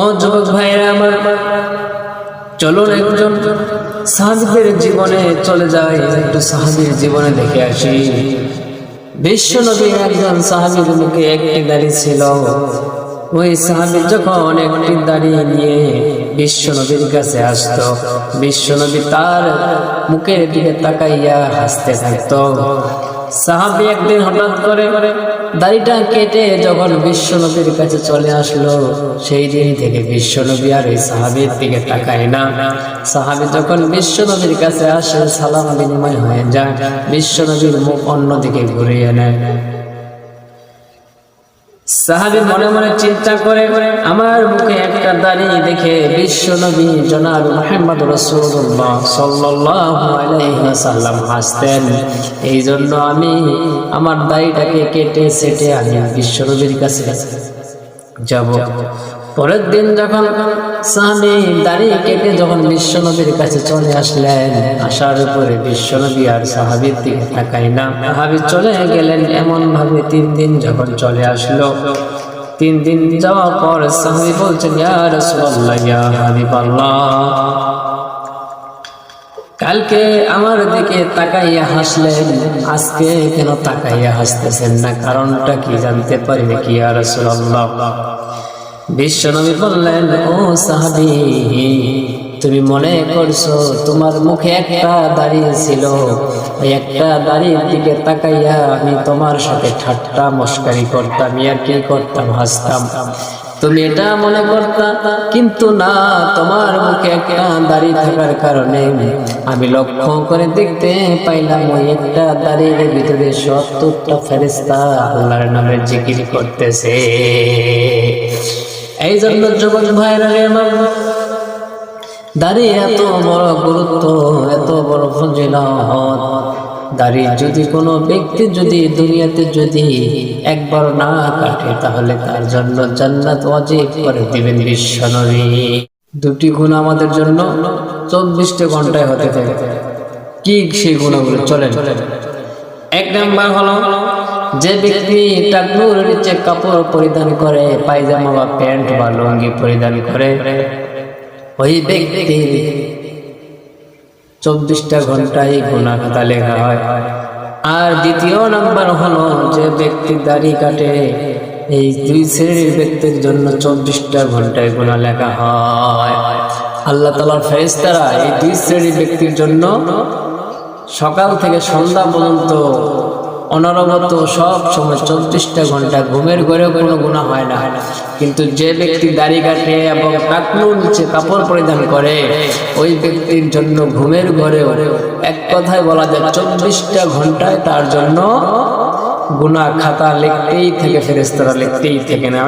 ও যুবক আমার, চলুন একজন সাহাবিদের জীবনে চলে যায় একটু সাহাবির জীবনে দেখে আসি। বিশ্ব নবীর একজন সাহাবির মুখে একটি ছিল। ওই সাহাবি যখন একটি নিয়ে বিশ্ব নবীর কাছে আসতো বিশ্ব নবী তার মুখের দিকে তাকাইয়া হাসতে থাকতো। সাহাবি একদিন হঠাৎ করে দাড়িটা কেটে যখন বিশ্ব নবীর কাছে চলে আসলো, সেই দিন থেকে বিশ্ব নবী আর এই সাহাবির দিকে তাকায় না। সাহাবি যখন বিশ্ব নবীর কাছে আসে, সালাম বিনিময় হয়ে যায় বিশ্ব নবীর মুখ অন্যদিকে ঘুরিয়ে নেয়। সাহাবি মনে মনে চিন্তা করে, আমার মুখে একটা দাড়ি দেখে বিশ্ব নবী জনাব মোহাম্মদ রসুল্লাহ সাল্লাম হাসতেন। এই জন্য আমি আমার দাড়িটাকে কেটে সেটে আমি বিশ্ব নবীর কাছে যাব। পরের দিন যখন স্বামী দাঁড়িয়ে কেটে যখন বিশ্বনবীর কাছে চলে আসলেন, আসার উপরে বিশ্বনবী আর সাহাবির দিকে তাকাই না। সাহাবি চলে গেলেন এমন ভাবে তিন দিন যখন চলে আসলো। তিন দিন যাওয়ার পর সাহাবি বলছেন, ইয়া রাসূলুল্লাহ, ইয়া কালকে আমার দিকে তাকাইয়া হাসলেন। আজকে কেন তাকাইয়া হাসতেছেন না? কারণটা কি জানতে পারি নাকি আর রাসূলুল্লাহ? বিশ্বনবী বললেন, ও সাহাবি, তুমি মনে করছ তোমার মুখে একটা দাঁড়িয়ে ছিল? ওই একটা দাড়ির দিকে তাকাইয়া আমি তোমার সাথে ঠাট্টা মস্কারি করতাম ইয়ার কি করতাম, হাসতাম। তুমি এটা মনে করতা? কিন্তু না, তোমার মুখে একটা দাড়ি থাকার কারণে আমি লক্ষ্য করে দেখতে পাইলাম, ওই একটা দাড়ির ভিতরে সত্তরটা ফেরিস্তা আল্লাহর নামে জিকির করতেছে। এই জন্য যুবক ভাইরা আমার দাড়ি এত বড় গুরুত্ব, এত বড় ফজিলত। দাড়ি যদি কোনো ব্যক্তি যদি দুনিয়াতে যদি একবার না কাটে, তাহলে তার জন্য জান্নাত অজিব করে দিবেন বিশ্বনবী দুটি গুণ আমাদের জন্য চব্বিশটা ঘন্টায় হতে থাকে কি সেই গুণগুলো চলে এক নাম্বার হলো যে ব্যক্তি টাকনুর নিচে কাপড় পরিধান করে, পায়জামা বা প্যান্ট বা লুঙ্গি পরিধান করে, ওই ব্যক্তি চব্বিশটা ঘন্টায় গুণা খাতা লেখা হয়। আর দ্বিতীয় নাম্বার হলো যে ব্যক্তি দাড়ি কাটে, এই দুই শ্রেণির ব্যক্তির জন্য চব্বিশটা ঘন্টায় গুণা লেখা হয়। আল্লাহ তালার ফেরেস্তারা এই দুই শ্রেণির ব্যক্তির জন্য সকাল থেকে সন্ধ্যা পর্যন্ত অনবরত সব সময় চব্বিশটা ঘণ্টা ঘুমের ঘরেও কোনো গুণা হয় না। কিন্তু যে ব্যক্তি দাড়ি কাটে এবং টাকনুর নিচে কাপড় পরিধান করে, ওই ব্যক্তির জন্য ঘুমের ঘরেও এক কথায় বলা যায় চব্বিশটা ঘন্টায় তার জন্য গুণা খাতা লিখতেই থেকে ফেরেস্তারা লিখতেই থেকে না।